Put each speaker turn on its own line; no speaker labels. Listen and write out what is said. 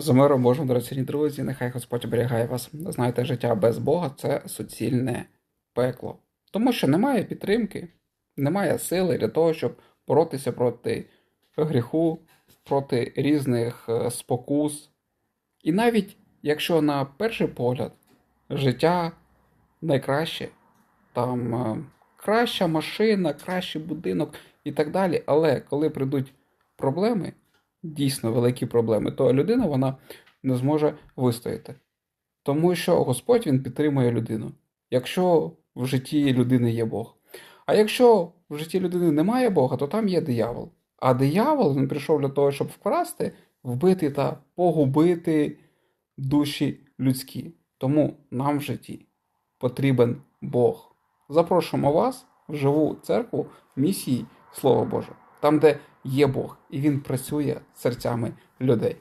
За миром Божим, дорогі друзі, нехай Господь оберігає вас. Знаєте, життя без Бога це суцільне пекло. Тому що немає підтримки, немає сили для того, щоб боротися проти гріху, проти різних е, спокус. І навіть якщо на перший погляд життя найкраще, там е, краща машина, кращий будинок і так далі, але коли прийдуть проблеми, дійсно великі проблеми, то людина вона не зможе вистояти. Тому що Господь він підтримує людину, якщо в житті людини є Бог. А якщо в житті людини немає Бога, то там є диявол. А диявол він прийшов для того, щоб вкрасти, вбити та погубити душі людські. Тому нам в житті потрібен Бог. Запрошуємо вас в живу церкву місії Слова Боже, там, де є Бог, і Він працює серцями людей.